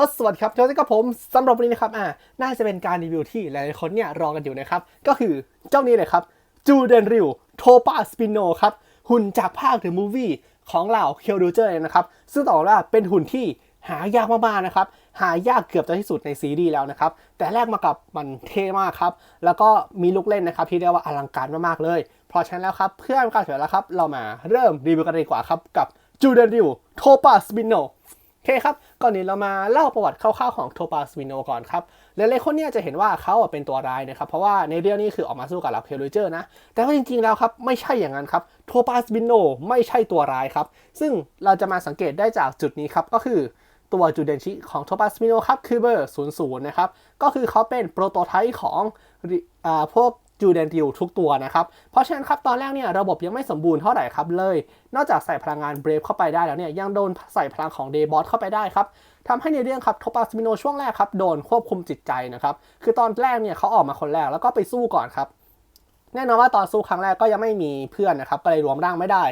อสวัสดีครับเจอกันกับผมสำหรับวันนี้นะครับอ่าน่าจะเป็นการรีวิวที่หลายๆคนเนี่ยรอกันอยู่นะครับ ก็คือเจ้านี้เลยครับจูเดนริวโทปาสปิโนครับ หุ่นจากภาคเดอะมูฟวี่ของเหล่าเคียวดูเจอร์นะครับ ซึ่งต่อว่าเป็นหุ่นที่หายากมากๆนะครับ หายากเกือบจะที่สุดในซีรีส์แล้วนะครับ แต่แรกมากับมันเท่มากครับ แล้วก็มีลูกเล่นนะครับที่เรียกว่าอลังการมากๆเลย เพราะฉะนั้นแล้วครับเพื่อไม่ให้การเสียเวลาครับ เรามาเริ่มรีวิวกันเลยดีกว่าครับกับจูเดนริวโทปาสปิโน โอเคครับ ก่อนอื่นเรามาเล่าประวัติคร่าวๆของโทปาสวิโนก่อนครับหลายๆคนเนี่ยจะเห็นว่าเขาเป็นตัวร้ายนะครับ เพราะว่าในเรื่องนี้คือออกมาสู้กับเหล่าเคลเจอร์นะ แต่ว่าจริงๆแล้วครับไม่ใช่อย่างนั้นครับ โทปาสวิโนไม่ใช่ตัวร้ายครับ ซึ่งเราจะมาสังเกตได้จากจุดนี้ครับ ก็คือตัวจูเดนชิของโทปาสวิโนครับคือเบอร์ 00 นะครับ ก็คือเขาเป็นโปรโตไทป์ของอ่าพวก จูเดนติวทุกตัวนะครับ เพราะฉะนั้นครับตอนแรกเนี่ยระบบยังไม่สมบูรณ์เท่าไหร่ครับเลย นอกจากใส่พลังงานเบรฟเข้าไปได้แล้วเนี่ยยังโดนใส่พลังของเดย์บอสเข้าไปได้ครับทำให้ในเรื่องครับโทปาสมิโนช่วงแรกครับโดนควบคุมจิตใจนะครับคือตอนแรกเนี่ยเขาออกมาคนแรกแล้วก็ไปสู้ก่อนครับแน่นอนว่าตอนสู้ครั้งแรกก็ยังไม่มีเพื่อนนะครับก็เลยรวมร่างไม่ได้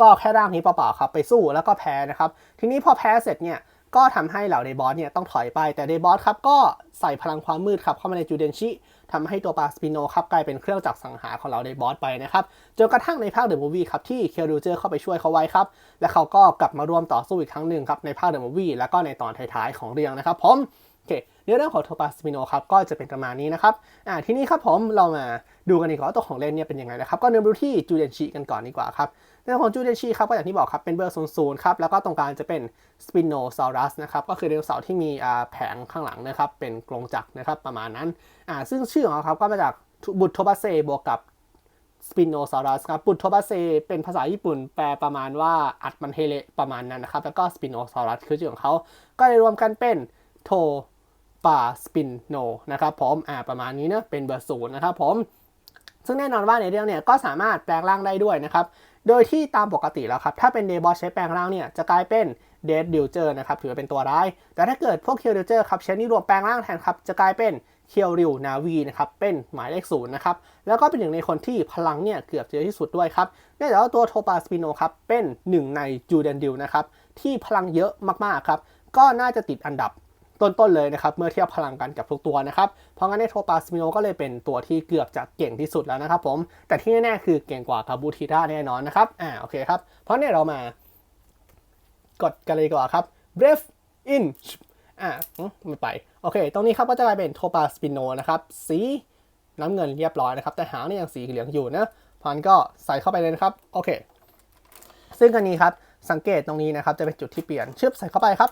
ก็แค่ร่างนี้เปล่าๆครับไปสู้แล้วก็แพ้นะครับทีนี้พอแพ้เสร็จเนี่ย ก็ทำให้เหล่าเดย์บอสเนี่ยต้องถอยไปแต่เดย์บอสครับก็ใส่พลังความมืดครับเข้ามาในจูเดนชิทำให้ตัวปาสปิโนครับกลายเป็นเครื่องจักรสังหารของเราเดย์บอสไปนะครับจนกระทั่งในภาคเดอะมูฟวี่ครับที่เคียวดูเจอร์เข้าไปช่วยเขาไว้ครับและเขาก็กลับมาร่วมต่อสู้อีกครั้งหนึ่งครับในภาคเดอะมูฟวี่แล้วก็ในตอนท้ายๆของเรื่องนะครับผม โอเคในเรื่องของโทปาสปิโนครับก็จะเป็นประมาณนี้นะครับอ่าทีนี้ครับผมเรามาดูกันดีกว่าว่าตัวของเล่นเนี่ยเป็นยังไงนะครับ ก็เริ่มดูที่จูเดนชิกันก่อนดีกว่าครับในเรื่องของจูเดนชิครับก็อย่างที่บอกครับเป็นเบอร์ศูนย์ครับแล้วก็ตรงกลางจะเป็นสปิโนซอรัสนะครับก็คือไดโนเสาร์ที่มีอ่าแผงข้างหลังนะครับเป็นกรงจักรนะครับประมาณนั้นอ่าซึ่งชื่อของเขาครับก็มาจากบุตรโทปาเซบวกกับสปิโนซอรัสครับปุตโทบาเซเป็นภาษาญี่ปุ่นแปลประมาณว่าอัดมันเฮเลประมาณนั้นนะครับ แล้วก็สปิโนซอรัสคือชื่อของเขา ก็เลยรวมกันเป็นโท ปาสปินโนนะครับผมอ่าประมาณนี้เนะเป็นเบอร์ศูนย์นะครับผมซึ่งแน่นอนว่าในเรื่องเนี่ยก็สามารถแปลงร่างได้ด้วยนะครับ โดยที่ตามปกติแล้วครับ ถ้าเป็นเดบอสใช้แปลงร่างเนี่ยจะกลายเป็นเดดดิวเจอร์นะครับถือว่าเป็นตัวร้าย แต่ถ้าเกิดพวกเคียวดิวเจอร์ครับใช้นี่รวมแปลงร่างแทนครับจะกลายเป็นเคียวริวนาวีนะครับเป็นหมายเลขศูนย์นะครับแล้วก็เป็นหนึ่งในคนที่พลังเนี่ยเกือบจะเยอะที่สุดด้วยครับเนื่องจากว่าตัวโทปาสปิโนครับเป็นหนึ่งในจูเดนดิวนะครับที่พลังเยอะมากๆครับก็น่าจะติดอันดับ ต้นๆเลยนะครับเมื่อเทียบพลังกันกับทุกตัวนะครับเพราะงั้นในโทปาสมิโนก็เลยเป็นตัวที่เกือบจะเก่งที่สุดแล้วนะครับผมแต่ที่แน่ๆคือเก่งกว่าคาบูทิต้าแน่นอนนะครับอ่าโอเคครับเพราะเนี่ยเรามากดกันเลยดีกว่อนครับ breath in อ่าไม่ไป โอเค ตรงนี้ครับก็จะกลายเป็นโทปาสปิโนนะครับ สีน้ำเงินเรียบร้อยนะครับ แต่หางนี่ยังสีเหลืองอยู่นะพันก็ใส่เข้าไปเลยนะครับ โอเค ซึ่งอันนี้ครับ สังเกตตรงนี้นะครับ จะเป็นจุดที่เปลี่ยนชึบใส่เข้าไปครับ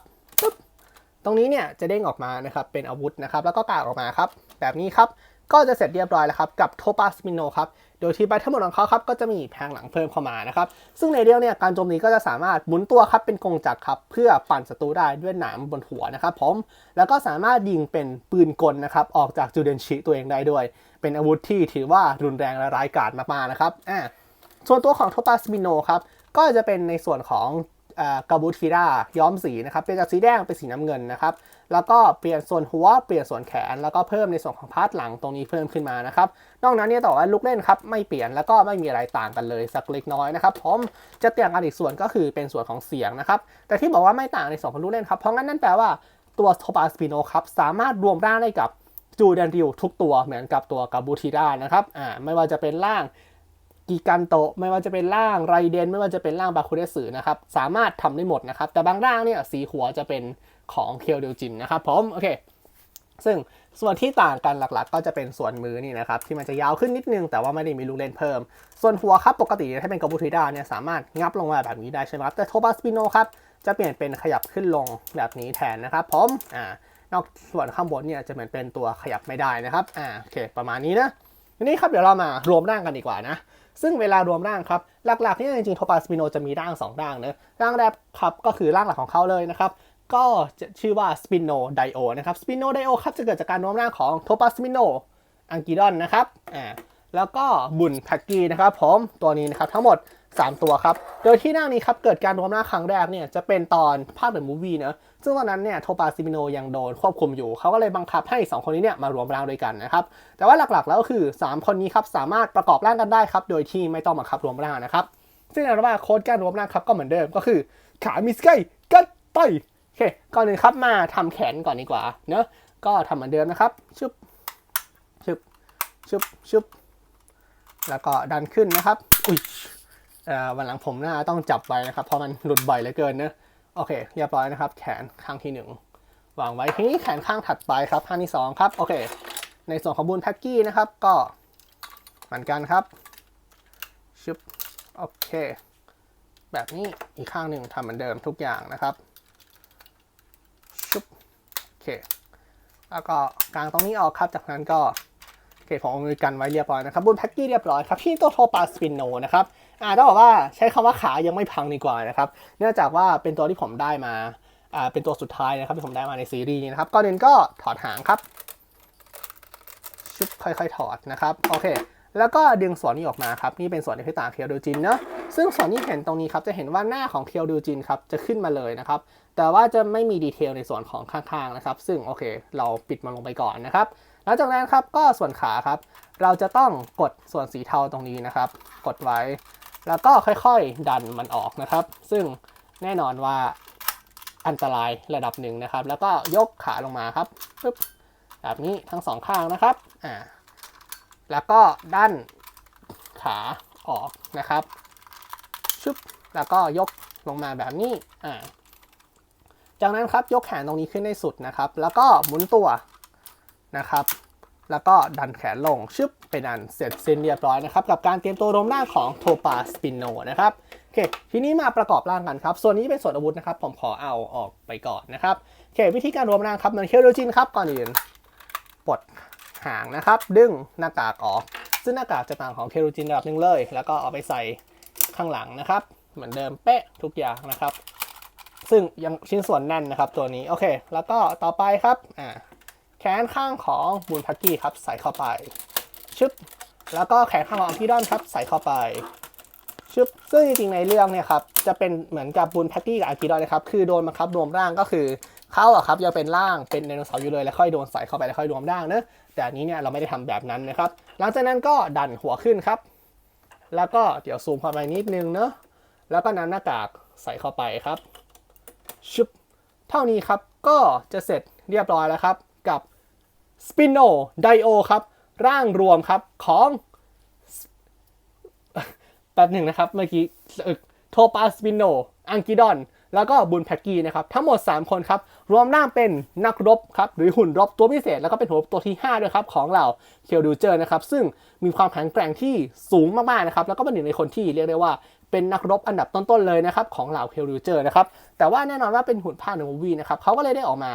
ตรงนี้เนี่ยจะเด้งออกมานะครับเป็นอาวุธนะครับแล้วก็กากออกมาครับแบบนี้ครับก็จะเสร็จเรียบร้อยแล้วครับกับโทปาสมิโนครับโดยที่ใบทั้งหมดของเขาครับก็จะมีแผงหลังเพิ่มเข้ามานะครับซึ่งในเรื่องเนี่ยการโจมตีก็จะสามารถหมุนตัวครับเป็นกงจักรครับเพื่อปั่นศัตรูได้ด้วยหนามบนหัวนะครับผมแล้วก็สามารถยิงเป็นปืนกลนะครับออกจากจูเดนชิตัวเองได้ด้วย เป็นอาวุธที่ถือว่ารุนแรงและร้ายกาจมากๆนะครับอ่าส่วนตัวของโทปาสมิโนครับก็จะเป็นในส่วนของ กาบูทีราย้อมสีนะครับเปลี่ยนจากสีแดงเป็นสีน้ำเงินนะครับแล้วก็เปลี่ยนส่วนหัวเปลี่ยนส่วนแขน แล้วก็เพิ่มในส่วนของพาร์ทหลังตรงนี้เพิ่มขึ้นมานะครับนอกนั้นเนี่ยต่อว่าลูกเล่นครับไม่เปลี่ยนแล้วก็ไม่มีอะไรต่างกันเลยสักเล็กน้อยนะครับผมจะเตียงกันอีกส่วนก็คือเป็นส่วนของเสียงนะครับแต่ที่บอกว่าไม่ต่างในส่วนของลูกเล่นครับเพราะงั้นนั่นแปลว่าตัวโทปาสปิโนครับสามารถรวมร่างได้กับจูเดนริวทุกตัวเหมือนกับตัวกาบูทีรานะครับอ่าไม่ว่าจะเป็นร่าง กิกันโตไม่ว่าจะเป็นร่างไรเดนไม่ว่าจะเป็นร่างบาคุเดสึนะครับสามารถทำได้หมดนะครับ แต่บางร่างเนี่ยสีหัวจะเป็นของเคียวเดลจินนะครับผมโอเค ซึ่งส่วนที่ต่างกันหลักๆ ก็จะเป็นส่วนมือนี่นะครับที่มันจะยาวขึ้นนิดนึง แต่ว่าไม่ได้มีลูกเล่นเพิ่ม ส่วนหัวครับปกติถ้าเป็นกาบูทิดาเนี่ยสามารถงับลงมาแบบนี้ได้ใช่ไหมครับแต่โทบาสปิโนครับจะเปลี่ยนเป็นขยับขึ้นลงแบบนี้แทนนะครับผมอ่านอกส่วนข้างบนเนี่ยจะเหมือนเป็นตัวขยับไม่ได้นะครับอ่าโอเค ประมาณนี้นะทีนี้ครับเดี๋ยวเรามารวมร่างกันดีกว่านะ ซึ่งเวลารวมร่างครับ หลักๆที่จริงๆโทปาสปิโนจะมีร่าง 2 ร่างเนะร่างแรกครับก็คือร่างหลักของเขาเลยนะครับก็จะชื่อว่าสปิโนไดโอนะครับสปิโนไดโอครับจะเกิดจากการรวมร่างของโทปาสปิโนอังกิดอนนะครับอ่าแล้วก็บุญแพ็กกี้นะครับผมตัวนี้นะครับทั้งหมด 3 ตัวครับ โดยที่ร่างนี้ครับเกิดการรวมร่างครั้งแรกเนี่ยจะเป็นตอนภาคเดอะมูฟวี่เนะ ซึ่งตอนนั้นเนี่ยโทปาซิมิโนยังโดนควบคุมอยู่ เขาก็เลยบังคับให้ 2 คนนี้เนี่ยมารวมร่างด้วยกันนะครับ แต่ว่าหลักๆแล้วก็คือ 3 คนนี้ครับสามารถประกอบร่างกันได้ครับ โดยที่ไม่ต้องบังคับรวมร่างนะครับ ซึ่งในระหว่างโค้ดการรวมร่างครับก็เหมือนเดิมก็คือ ขามิสไกกัดไปโอเคก่อนอื่นครับมาทำแขนก่อนดีกว่าเนอะก็ทำเหมือนเดิมนะครับชึบชึบชึบชึบแล้วก็ดันขึ้นนะครับ อุ้ยเอ่อวันหลังผมน่าต้องจับไว้นะครับ เพราะมันหลุดบ่อยเหลือเกินเนอะ โอเค เรียบร้อยนะครับ แขนข้างที่หนึ่งวางไว้ทีนี้แขนข้างถัดไปครับข้างที่สองครับ โอเค ในส่วนของบุญแพ็กกี้นะครับ ก็เหมือนกันครับชึบโอเค แบบนี้อีกข้างหนึ่งทำเหมือนเดิมทุกอย่างนะครับชุบโอเคแล้วก็กางตรงนี้ออกครับจากนั้นก็ โอเคผมเอามือกันไว้เรียบร้อยนะครับบนแพ็กกี้เรียบร้อยครับที่ตัวโทปาสปินโนนะครับอ่าต้องบอกว่าใช้คำว่าขายังไม่พังดีกว่านะครับเนื่องจากว่าเป็นตัวที่ผมได้มาอ่าเป็นตัวสุดท้ายนะครับที่ผมได้มาในซีรีส์นี้นะครับก่อนอื่นก็ถอดหางครับชุบค่อยๆถอดนะครับโอเคแล้วก็ดึงส่วนนี้ออกมาครับนี่เป็นส่วนที่พี่ตาเคียวดูจินเนอะซึ่งส่วนที่เห็นตรงนี้ครับจะเห็นว่าหน้าของเคียวดูจินครับจะขึ้นมาเลยนะครับแต่ว่าจะไม่มีดีเทลในส่วนของข้างๆนะครับซึ่งโอเค เราปิดมันลงไปก่อนนะครับ หลังจากนั้นครับก็ส่วนขาครับ เราจะต้องกดส่วนสีเทาตรงนี้นะครับ กดไว้ แล้วก็ค่อยๆดันมันออกนะครับ ซึ่งแน่นอนว่าอันตรายระดับหนึ่งนะครับ แล้วก็ยกขาลงมาครับปึ๊บแบบนี้ทั้งสองข้างนะครับอ่าแล้วก็ด้านขาออกนะครับชุบแล้วก็ยกลงมาแบบนี้อ่าจากนั้นครับยกแขนตรงนี้ขึ้นให้สุดนะครับ แล้วก็หมุนตัว นะครับแล้วก็ดันแขนลงชึบเป็นอันเสร็จสิ้นเรียบร้อยนะครับ กับการเตรียมตัวรวมร่างของโทปาสปินโนนะครับโอเคทีนี้มาประกอบร่างกันครับ ส่วนนี้เป็นส่วนอาวุธนะครับ ผมขอเอาออกไปก่อนนะครับโอเควิธีการรวมร่างครับมือนเคโรจินครับก่อนอื่นปลดหางนะครับ ดึงหน้ากากออก ซึ่งหน้ากากจะต่างของเคโรจินระดับหนึ่งเลย แล้วก็เอาไปใส่ข้างหลังนะครับ เหมือนเดิมเป๊ะทุกอย่างนะครับ ซึ่งยังชิ้นส่วนแน่นนะครับ ตัวนี้โอเค แล้วก็ต่อไปครับอ่า แขนข้างของบุญพักกี้ครับใส่เข้าไป ชึบ แล้วก็แขนข้างของอพีดอนครับใส่เข้าไปชึบซึ่งจริงๆในเรื่องเนี่ยครับจะเป็นเหมือนกับบุญแพตตี้กับอากิดอนนะครับคือโดนบังคับรวมร่างก็คือเขาอะครับยังเป็นร่างเป็นไดโนเสาร์อยู่เลยแล้วค่อยโดนใส่เข้าไปแล้วค่อยรวมร่างเนอะแต่อันนี้เนี่ยเราไม่ได้ทำแบบนั้นนะครับ หลังจากนั้นก็ดันหัวขึ้นครับ แล้วก็เดี๋ยวซูมเข้าไปนิดนึงเนอะแล้วก็นำหน้ากากใส่เข้าไปครับชึบเท่านี้ครับก็จะเสร็จเรียบร้อยแล้วครับ กับ Spino Dio ครับ ร่างรวมครับของแป๊บหนึ่งนะครับ เมื่อกี้โทปาสปิโน อังกิดอน แล้วก็บุญแพ็กกี้นะครับ ทั้งหมด 3 คนครับ รวมร่างเป็นนักรบครับ หรือหุ่นรบตัวพิเศษ แล้วก็เป็นหัวรบตัวที่ 5 ด้วยครับ ของเราเคียวดูเจอร์นะครับ ซึ่งมีความแข็งแกร่งที่สูงมาก ๆ นะครับ แล้วก็เป็นหนึ่งในคนที่เรียกได้ว่าเป็นนักรบอันดับต้น ๆ เลยนะครับ ของเหล่าเคียวดูเจอร์นะครับ แต่ว่าแน่นอนว่าเป็นหุ่นภาคในมูวี่นะครับเขาก็เลยได้ออกมา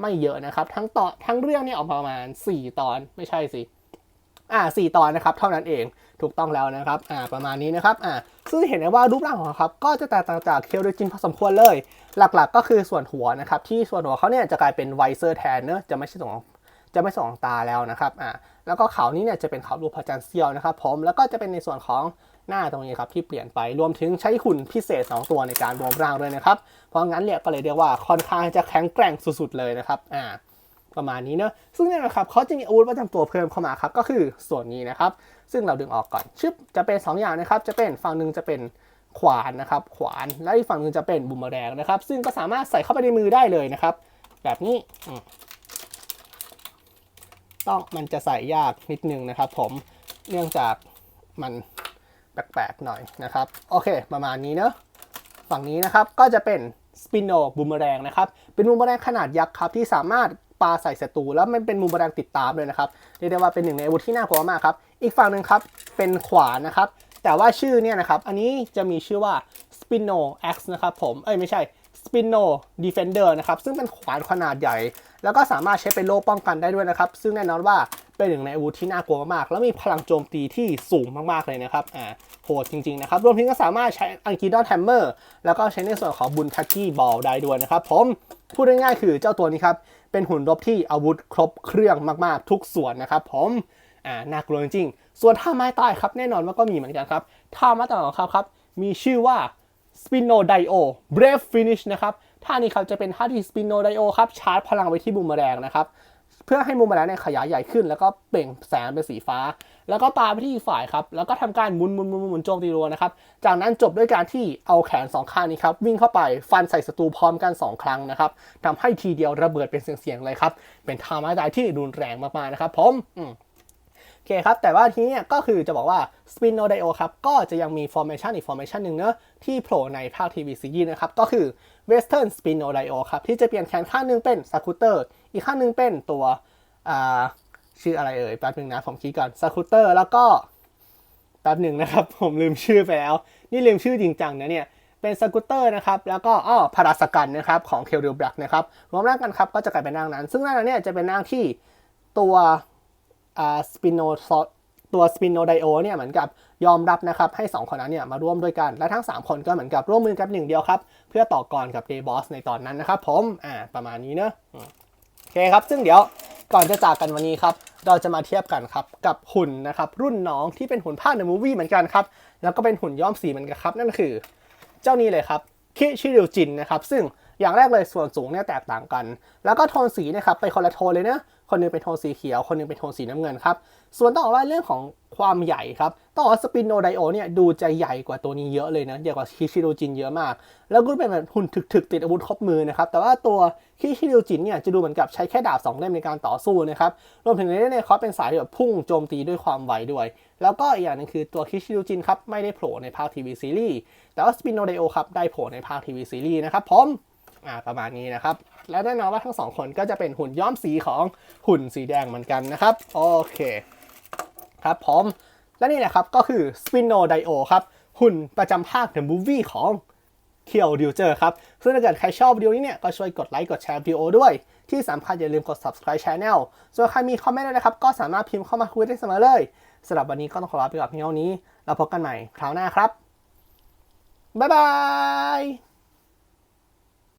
ไม่เยอะนะครับ ทั้งตอนทั้งเรื่องเนี่ยออกประมาณ 4 ตอนไม่ใช่สิอ่าสี่ตอนนะครับเท่านั้นเองถูกต้องแล้วนะครับอ่าประมาณนี้นะครับอ่าซึ่งเห็นได้ว่ารูปร่างของเขาครับก็จะแตกต่างจากเคียวโดจินพอสมควรเลย หลักๆ ก็คือส่วนหัวนะครับที่ส่วนหัวเขาเนี่ยจะกลายเป็นไวเซอร์แทนเนอะจะไม่ใช่ส่วนของจะไม่ส่วนของตาแล้วนะครับอ่าแล้วก็เขานี้เนี่ยจะเป็นเขารูปพระจันทร์เซียวนะครับผมแล้วก็จะเป็นในส่วนของ หน้าตรงนี้ครับที่เปลี่ยนไปรวมถึงใช้หุ่นพิเศษ 2 ตัวในการรวมร่างด้วยนะครับ เพราะงั้นเนี่ยก็เลยเรียกว่าค่อนข้างจะแข็งแกร่งสุดๆเลยนะครับอ่าประมาณนี้เนอะซึ่งเนี่ยนะครับเขาจะมีอาวุธประจำตัวเพิ่มเข้ามาครับก็คือส่วนนี้นะครับ ซึ่งเราดึงออกก่อนชึบจะเป็น 2 อย่างนะครับ จะเป็นฝั่งหนึ่งจะเป็นขวานนะครับ ขวานและอีกฝั่งหนึ่งจะเป็นบุมเมแรงนะครับ ซึ่งก็สามารถใส่เข้าไปในมือได้เลยนะครับ แบบนี้ต้องมันจะใส่ยากนิดนึงนะครับ ผมเนื่องจากมัน แปลกๆหน่อยนะครับ โอเค ประมาณนี้เนอะฝั่งนี้นะครับก็จะเป็นสปินโนบูมแรงนะครับ เป็นบูมแรงขนาดยักษ์ครับที่สามารถปาใส่ศัตรูแล้วมันเป็นบูมเมอแรงติดตามเลยนะครับเรียกได้ว่าเป็นหนึ่งในอาวุธที่น่ากลัวมากครับ อีกฝั่งหนึ่งครับเป็นขวานนะครับ แต่ว่าชื่อเนี่ยนะครับ อันนี้จะมีชื่อว่า Spino X นะครับผม เอ้ยไม่ใช่ Spino Defender นะครับซึ่งเป็นขวานขนาดใหญ่ แล้วก็สามารถใช้เป็นโล่ป้องกันได้ด้วยนะครับ ซึ่งแน่นอนว่าเป็นหนึ่งในอาวุธที่น่ากลัวมาก แล้วมีพลังโจมตีที่สูงมากๆเลยนะครับอ่าโหดจริง ๆ นะครับ รวมถึงก็สามารถใช้อังกีดอนแฮมเมอร์แล้วก็ใช้ในส่วนของบุนทักกี้บอลได้ด้วยนะครับผมพูดง่ายๆคือเจ้าตัวนี้ครับเป็นหุ่นรบที่อาวุธครบเครื่องมากๆ ทุกส่วนนะครับผมอ่าน่ากลัวจริงๆส่วนท่าไม้ตายครับแน่นอนว่าก็มีเหมือนกันครับท่าไม้ตายของเขาครับมีชื่อว่า Spino Dio Brave Finish นะครับท่านี้ครับจะเป็นท่าที่ Spino Dio ครับชาร์จพลังไว้ที่บูมเมแรงนะครับเพื่อให้มุมมแล้วเนี่ยขยายใหญ่ขึ้น แล้วก็เปล่งแสงเป็นสีฟ้า แล้วก็ปาไปที่ฝ่ายครับ แล้วก็ทำการหมุนหมุนหมุนหมุนโจมตีรัวนะครับ จากนั้นจบด้วยการที่เอาแขนสองข้างนี้ครับ วิ่งเข้าไปฟันใส่ศัตรูพร้อมกัน 2 ครั้งนะครับทำให้ทีเดียวระเบิดเป็นเสียงๆเลยครับ เป็นท่าไม้ตายที่รุนแรงมากๆนะครับผมอืม โอเคครับ แต่ว่าทีนี้ก็คือจะบอกว่า Spino Dio ครับ ก็จะยังมี formation อีก formation หนึ่งเนอะที่โผล่ในภาคทีวีซีรีส์นะครับ ก็คือ Western Spino Dio ครับ ที่จะเปลี่ยนแขนข้างหนึงเป็นสกูตเตอร์อีกข้างหนึงเป็นตัวชื่ออะไรเอ่ยแป๊บหนึ่งนะ ผมคิดก่อนสกูตเตอร์แล้วก็แป๊บหนึ่งนะครับ ผมลืมชื่อไปแล้ว นี่ลืมชื่อจริงจังนะเนี่ยเป็นสกูตเตอร์นะครับแล้วก็อ้อพาราสกันนะครับของเคลริลแบล็กนะครับรวมร่างกันครับก็จะกลายเป็นร่างนั้น ซึ่งร่างนั้นเนี่ยจะเป็นร่างที่ตัว สปิโนตัวสปินโนไดโอเนี่ยเหมือนกับยอมรับนะครับให้ 2 คนนั้นเนี่ยมาร่วมด้วยกัน และทั้ง 3 คนก็เหมือนกับร่วมมือกันหนึ่งเดียวครับ เพื่อต่อกรกับเดบอสในตอนนั้นนะครับผมอ่าประมาณนี้เนอะโอเคครับ ซึ่งเดี๋ยวก่อนจะจากกันวันนี้ครับ เราจะมาเทียบกันครับกับหุ่นนะครับรุ่นน้องที่เป็นหุ่นภาในมูวี่เหมือนกันครับ แล้วก็เป็นหุ่นย้อมสีเหมือนกันครับ นั่นคือ เจ้านี้เลยครับคิชิริวจินนะครับซึ่ง อย่างแรกเลยส่วนสูงเนี่ยแตกต่างกัน แล้วก็โทนสีนะครับไปคนละโทนเลยนะคนหนึงเป็นโทนสีเขียว คนหนึงเป็นโทนสีน้ำเงินครับ ส่วนต้องบอกว่าเรื่องของความใหญ่ครับ ต้องบอกว่าสปินโนไดโอเนี่ยดูจะใหญ่กว่าตัวนี้เยอะเลยนะใหญ่กว่าคิชิริวจินเยอะมาก แล้วก็เป็นแบบหุ่นถึกๆ ติดอาวุธครบมือนะครับ แต่ว่าตัวคิชิริวจินเนี่ยจะดูเหมือนกับใช้แค่ดาบสองเล่มในการต่อสู้นะครับ รวมถึงในเรื่องเนี่ยเขาเป็นสายที่แบบพุ่งโจมตีด้วยความไวด้วย แล้วก็อีกอย่างหนึงคือตัวคิชิริวจินครับไม่ได้โผล่ในภาคทีวีซีรีส์ แต่ว่าสปินโนไดโอครับได้โผล่ในภาคทีวีซีรีส์นะครับผม อ่าประมาณนี้นะครับ และแน่นอนว่าทั้งสองคนก็จะเป็นหุ่นย้อมสีของหุ่นสีแดงเหมือนกันนะครับ โอเค ครับผมและนี่แหละครับก็คือ Spino Dio ครับ หุ่นประจำภาค The Movie ของเคียวดิวเจอร์ครับ ซึ่งถ้าเกิดใครชอบวิดีโอนี้เนี่ย ก็ช่วยกดไลค์ กดแชร์วิดีโอด้วย ที่สำคัญอย่าลืมกด subscribe channel ส่วนใครมีคอมเมนต์นะครับ ก็สามารถพิมพ์เข้ามาคุยได้เสมอเลยสำหรับวันนี้ก็ต้องขอลาไปกับเพียงเท่านี้ แล้วพบกันใหม่คราวหน้าครับ บ๊ายบาย